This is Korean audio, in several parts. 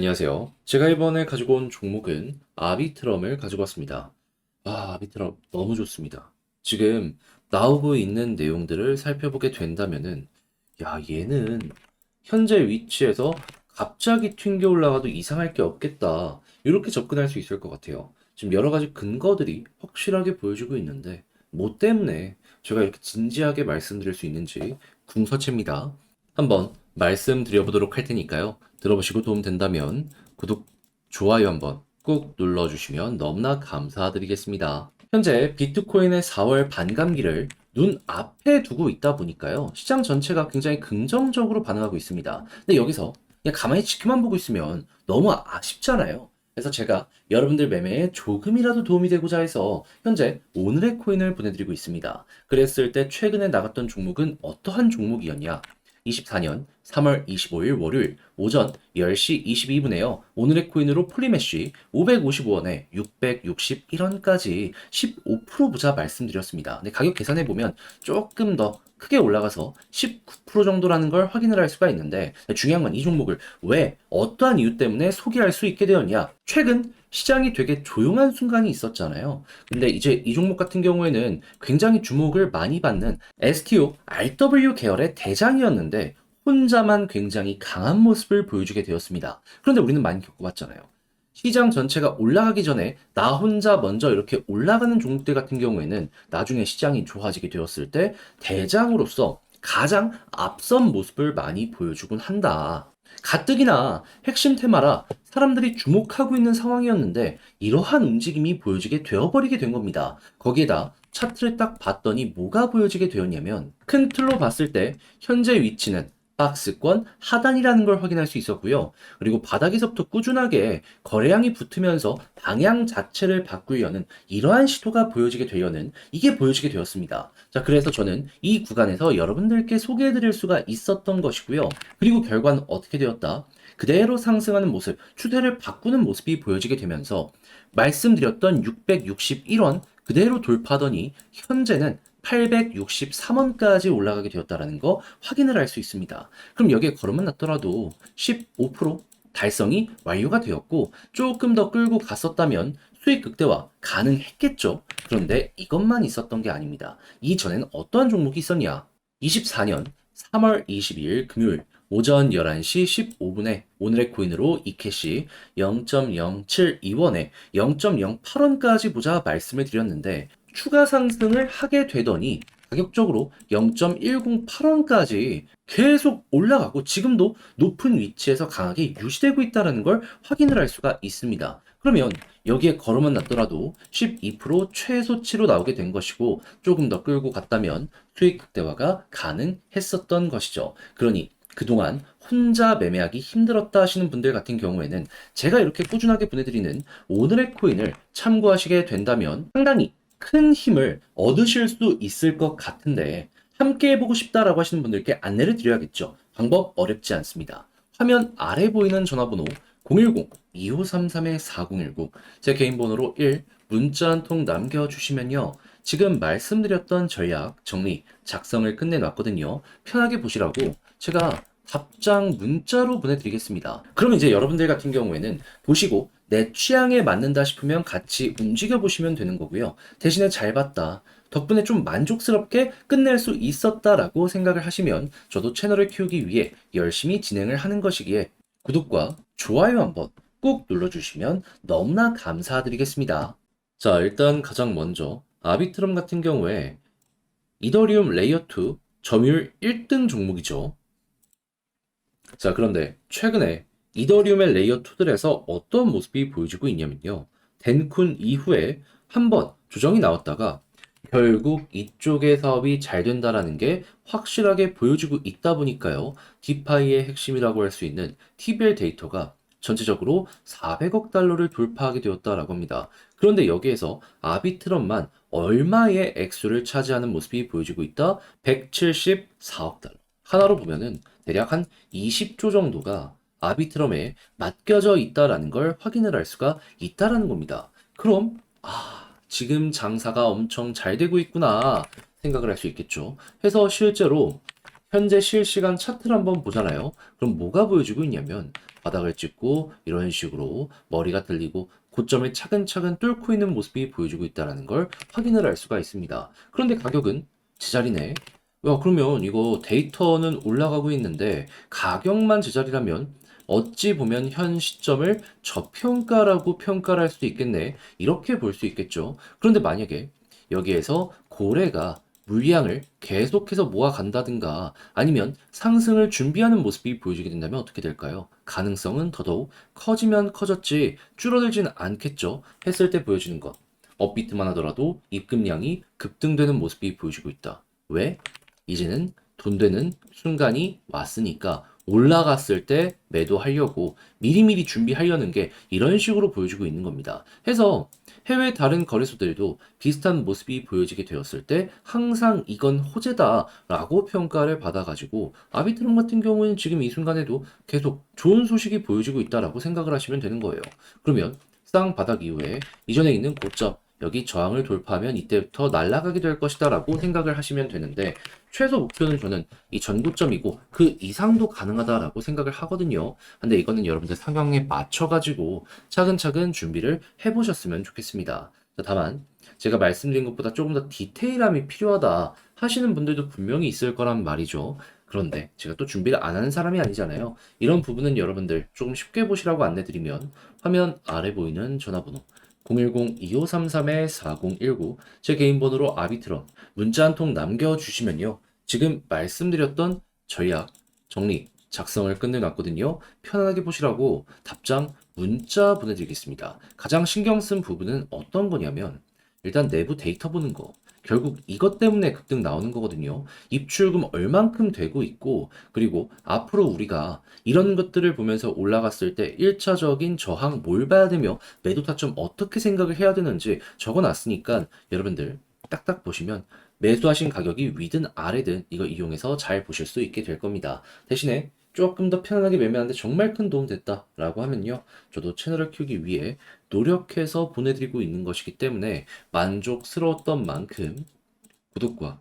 안녕하세요. 제가 이번에 가지고 온 종목은 아비트럼을 가지고 왔습니다. 아, 아비트럼 너무 좋습니다. 지금 나오고 있는 내용들을 살펴보게 된다면은, 야, 얘는 현재 위치에서 갑자기 튕겨 올라가도 이상할 게 없겠다. 이렇게 접근할 수 있을 것 같아요. 지금 여러 가지 근거들이 확실하게 보여주고 있는데, 뭐 때문에 제가 이렇게 진지하게 말씀드릴 수 있는지 궁서체입니다. 한번 말씀드려보도록 할 테니까요. 들어보시고 도움 된다면 구독, 좋아요 한번 꾹 눌러주시면 너무나 감사드리겠습니다. 현재 비트코인의 4월 반감기를 눈 앞에 두고 있다 보니까요. 시장 전체가 굉장히 긍정적으로 반응하고 있습니다. 근데 여기서 그냥 가만히 지켜만 보고 있으면 너무 아쉽잖아요. 그래서 제가 여러분들 매매에 조금이라도 도움이 되고자 해서 현재 오늘의 코인을 보내드리고 있습니다. 그랬을 때 최근에 나갔던 종목은 어떠한 종목이었냐? 24년 3월 25일 월요일 오전 10시 22분에요. 오늘의 코인으로 폴리메쉬 555원에 661원까지 15% 부자 말씀드렸습니다. 근데 가격 계산해 보면 조금 더 크게 올라가서 19% 정도라는 걸 확인을 할 수가 있는데 중요한 건 이 종목을 왜 어떠한 이유 때문에 소개할 수 있게 되었냐? 최근 시장이 되게 조용한 순간이 있었잖아요. 근데 이제 이 종목 같은 경우에는 굉장히 주목을 많이 받는 STO RW 계열의 대장이었는데 혼자만 굉장히 강한 모습을 보여주게 되었습니다. 그런데 우리는 많이 겪어봤잖아요. 시장 전체가 올라가기 전에 나 혼자 먼저 이렇게 올라가는 종목들 같은 경우에는 나중에 시장이 좋아지게 되었을 때 대장으로서 가장 앞선 모습을 많이 보여주곤 한다. 가뜩이나 핵심 테마라 사람들이 주목하고 있는 상황이었는데 이러한 움직임이 보여지게 되어버리게 된 겁니다. 거기에다 차트를 딱 봤더니 뭐가 보여지게 되었냐면 큰 틀로 봤을 때 현재 위치는 박스권 하단이라는 걸 확인할 수 있었고요. 그리고 바닥에서부터 꾸준하게 거래량이 붙으면서 방향 자체를 바꾸려는 이러한 시도가 보여지게 되려는 이게 보여지게 되었습니다. 자, 그래서 저는 이 구간에서 여러분들께 소개해 드릴 수가 있었던 것이고요. 그리고 결과는 어떻게 되었다? 그대로 상승하는 모습, 추세를 바꾸는 모습이 보여지게 되면서 말씀드렸던 661원 그대로 돌파하더니 현재는 863원까지 올라가게 되었다는 거 확인을 할 수 있습니다. 그럼 여기에 걸음만 났더라도 15% 달성이 완료가 되었고 조금 더 끌고 갔었다면 수익 극대화 가능했겠죠. 그런데 이것만 있었던 게 아닙니다. 이전에는 어떠한 종목이 있었냐? 24년 3월 22일 금요일 오전 11시 15분에 오늘의 코인으로 이캐시 0.072원에 0.08원까지 보자 말씀을 드렸는데 추가 상승을 하게 되더니 가격적으로 0.108원까지 계속 올라가고 지금도 높은 위치에서 강하게 유지되고 있다는 걸 확인을 할 수가 있습니다. 그러면 여기에 걸음만 났더라도 12% 최소치로 나오게 된 것이고 조금 더 끌고 갔다면 수익 극대화가 가능했었던 것이죠. 그러니 그동안 혼자 매매하기 힘들었다 하시는 분들 같은 경우에는 제가 이렇게 꾸준하게 보내드리는 오늘의 코인을 참고하시게 된다면 상당히 큰 힘을 얻으실 수 있을 것 같은데 함께 해보고 싶다라고 하시는 분들께 안내를 드려야겠죠. 방법 어렵지 않습니다. 화면 아래 보이는 전화번호 010-2533-4019 제 개인 번호로 1 문자 한 통 남겨주시면요. 지금 말씀드렸던 전략 정리 작성을 끝내놨거든요. 편하게 보시라고 제가 답장 문자로 보내드리겠습니다. 그럼 이제 여러분들 같은 경우에는 보시고 내 취향에 맞는다 싶으면 같이 움직여 보시면 되는 거고요. 대신에 잘 봤다. 덕분에 좀 만족스럽게 끝낼 수 있었다라고 생각을 하시면 저도 채널을 키우기 위해 열심히 진행을 하는 것이기에 구독과 좋아요 한번 꼭 눌러주시면 너무나 감사드리겠습니다. 자, 일단 가장 먼저 아비트럼 같은 경우에 이더리움 레이어2 점유율 1등 종목이죠. 자, 그런데 최근에 이더리움의 레이어 2들에서 어떤 모습이 보여지고 있냐면요. 덴쿤 이후에 한 번 조정이 나왔다가 결국 이쪽의 사업이 잘 된다라는 게 확실하게 보여지고 있다 보니까요. 디파이의 핵심이라고 할 수 있는 TBL 데이터가 전체적으로 400억 달러를 돌파하게 되었다라고 합니다. 그런데 여기에서 아비트럼만 얼마의 액수를 차지하는 모습이 보여지고 있다? 174억 달러. 하나로 보면은 대략 한 20조 정도가 아비트럼에 맡겨져 있다라는 걸 확인을 할 수가 있다라는 겁니다. 그럼 아, 지금 장사가 엄청 잘 되고 있구나 생각을 할 수 있겠죠. 해서 실제로 현재 실시간 차트를 한번 보잖아요. 그럼 뭐가 보여지고 있냐면 바닥을 찍고 이런 식으로 머리가 들리고 고점을 차근차근 뚫고 있는 모습이 보여주고 있다는 걸 확인을 할 수가 있습니다. 그런데 가격은 제자리네. 야, 그러면 이거 데이터는 올라가고 있는데 가격만 제자리라면 어찌 보면 현 시점을 저평가라고 평가를 할 수도 있겠네. 이렇게 볼 수 있겠죠. 그런데 만약에 여기에서 고래가 물량을 계속해서 모아간다든가 아니면 상승을 준비하는 모습이 보여지게 된다면 어떻게 될까요? 가능성은 더더욱 커지면 커졌지 줄어들진 않겠죠. 했을 때 보여지는 것. 업비트만 하더라도 입금량이 급등되는 모습이 보여지고 있다. 왜? 이제는 돈 되는 순간이 왔으니까 올라갔을 때 매도하려고 미리미리 준비하려는 게 이런 식으로 보여주고 있는 겁니다. 해서 해외 다른 거래소들도 비슷한 모습이 보여지게 되었을 때 항상 이건 호재다라고 평가를 받아가지고 아비트론 같은 경우는 지금 이 순간에도 계속 좋은 소식이 보여지고 있다라고 생각을 하시면 되는 거예요. 그러면 쌍바닥 이후에 이전에 있는 고점 여기 저항을 돌파하면 이때부터 날아가게 될 것이다 라고 생각을 하시면 되는데 최소 목표는 저는 이 전고점이고 그 이상도 가능하다라고 생각을 하거든요. 근데 이거는 여러분들 상황에 맞춰가지고 차근차근 준비를 해보셨으면 좋겠습니다. 자, 다만 제가 말씀드린 것보다 조금 더 디테일함이 필요하다 하시는 분들도 분명히 있을 거란 말이죠. 그런데 제가 또 준비를 안 하는 사람이 아니잖아요. 이런 부분은 여러분들 조금 쉽게 보시라고 안내드리면 화면 아래 보이는 전화번호 010-2533-4019 제 개인 번호로 아비트럼 문자 한 통 남겨주시면요. 지금 말씀드렸던 전략 정리 작성을 끝내놨거든요. 편안하게 보시라고 답장 문자 보내드리겠습니다. 가장 신경 쓴 부분은 어떤 거냐면 일단 내부 데이터 보는 거. 결국 이것 때문에 급등 나오는 거거든요. 입출금 얼만큼 되고 있고, 그리고 앞으로 우리가 이런 것들을 보면서 올라갔을 때 1차적인 저항 뭘 봐야 되며 매도 타점 어떻게 생각을 해야 되는지 적어 놨으니까 여러분들 딱딱 보시면 매수하신 가격이 위든 아래든 이거 이용해서 잘 보실 수 있게 될 겁니다. 대신에 조금 더 편안하게 매매하는데 정말 큰 도움 됐다라고 하면요. 저도 채널을 키우기 위해 노력해서 보내드리고 있는 것이기 때문에 만족스러웠던 만큼 구독과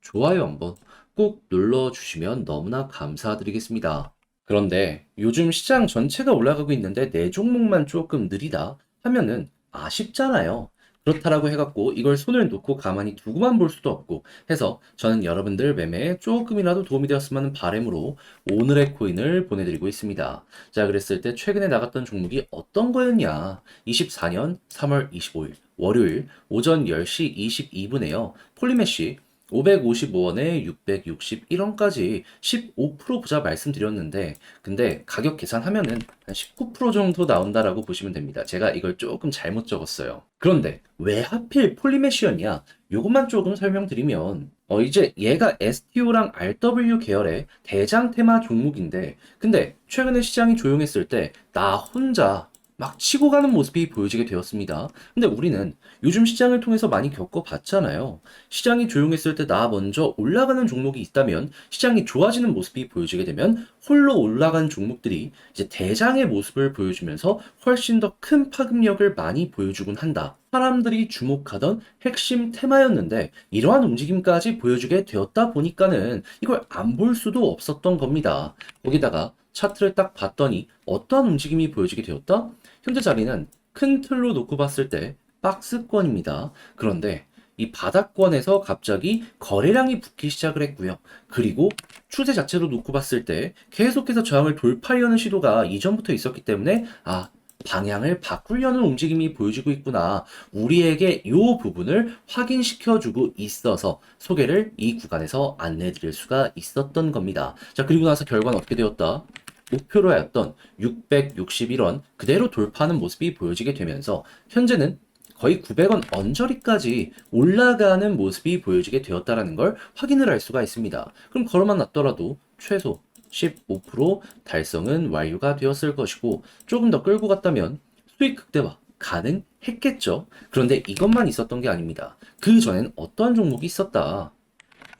좋아요 한번 꼭 눌러주시면 너무나 감사드리겠습니다. 그런데 요즘 시장 전체가 올라가고 있는데 내 종목만 조금 느리다 하면은 아쉽잖아요. 그렇다라고 해갖고 이걸 손을 놓고 가만히 두고만 볼 수도 없고 해서 저는 여러분들 매매에 조금이라도 도움이 되었으면 하는 바람으로 오늘의 코인을 보내드리고 있습니다. 자, 그랬을 때 최근에 나갔던 종목이 어떤 거였냐? 24년 3월 25일 월요일 오전 10시 22분에요. 폴리메시 555원에 661원까지 15% 보자 말씀드렸는데 근데 가격 계산하면은 한 19% 정도 나온다라고 보시면 됩니다. 제가 이걸 조금 잘못 적었어요. 그런데 왜 하필 폴리메시였냐? 요것만 조금 설명드리면 어 이제 얘가 STO랑 RW 계열의 대장 테마 종목인데 근데 최근에 시장이 조용했을 때 나 혼자 막 치고 가는 모습이 보여지게 되었습니다. 근데 우리는 요즘 시장을 통해서 많이 겪어봤잖아요. 시장이 조용했을 때 나 먼저 올라가는 종목이 있다면 시장이 좋아지는 모습이 보여지게 되면 홀로 올라간 종목들이 이제 대장의 모습을 보여주면서 훨씬 더 큰 파급력을 많이 보여주곤 한다. 사람들이 주목하던 핵심 테마였는데 이러한 움직임까지 보여주게 되었다 보니까는 이걸 안 볼 수도 없었던 겁니다. 거기다가 차트를 딱 봤더니 어떠한 움직임이 보여지게 되었다? 현재 자리는 큰 틀로 놓고 봤을 때 박스권입니다. 그런데 이 바닥권에서 갑자기 거래량이 붙기 시작을 했고요. 그리고 추세 자체로 놓고 봤을 때 계속해서 저항을 돌파하려는 시도가 이전부터 있었기 때문에 아 방향을 바꾸려는 움직임이 보여지고 있구나. 우리에게 이 부분을 확인시켜주고 있어서 소개를 이 구간에서 안내드릴 수가 있었던 겁니다. 자, 그리고 나서 결과는 어떻게 되었다? 목표로 하였던 661원 그대로 돌파하는 모습이 보여지게 되면서 현재는 거의 900원 언저리까지 올라가는 모습이 보여지게 되었다라는 걸 확인을 할 수가 있습니다. 그럼 걸어만 놨더라도 최소 15% 달성은 완료가 되었을 것이고 조금 더 끌고 갔다면 수익 극대화 가능했겠죠. 그런데 이것만 있었던 게 아닙니다. 그 전엔 어떠한 종목이 있었다.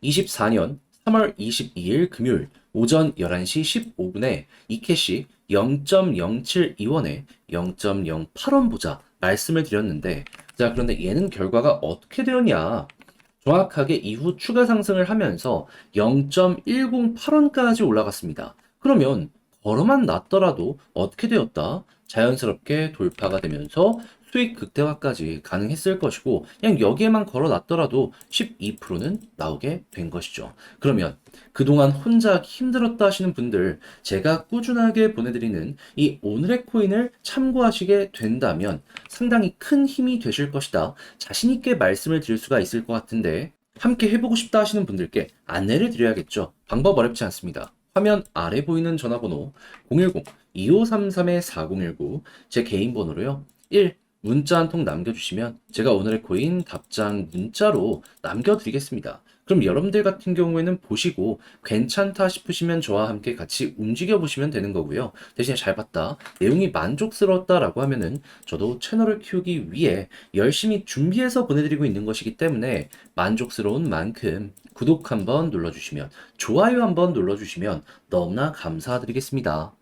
24년 3월 22일 금요일 오전 11시 15분에 이캐시 0.072원에 0.08원 보자 말씀을 드렸는데 자 그런데 얘는 결과가 어떻게 되었냐 정확하게 이후 추가 상승을 하면서 0.108원까지 올라갔습니다. 그러면 걸어만 놨더라도 어떻게 되었다? 자연스럽게 돌파가 되면서 수익 극대화까지 가능했을 것이고 그냥 여기에만 걸어 놨더라도 12%는 나오게 된 것이죠. 그러면 그동안 혼자 힘들었다 하시는 분들 제가 꾸준하게 보내드리는 이 오늘의 코인을 참고하시게 된다면 상당히 큰 힘이 되실 것이다. 자신있게 말씀을 드릴 수가 있을 것 같은데 함께 해보고 싶다 하시는 분들께 안내를 드려야겠죠. 방법 어렵지 않습니다. 화면 아래 보이는 전화번호 010-2533-4019 제 개인 번호로요. 1. 문자 한 통 남겨주시면 제가 오늘의 코인 답장 문자로 남겨드리겠습니다. 그럼 여러분들 같은 경우에는 보시고 괜찮다 싶으시면 저와 함께 같이 움직여 보시면 되는 거고요. 대신에 잘 봤다. 내용이 만족스러웠다라고 하면은 저도 채널을 키우기 위해 열심히 준비해서 보내드리고 있는 것이기 때문에 만족스러운 만큼 구독 한번 눌러주시면 좋아요 한번 눌러주시면 너무나 감사드리겠습니다.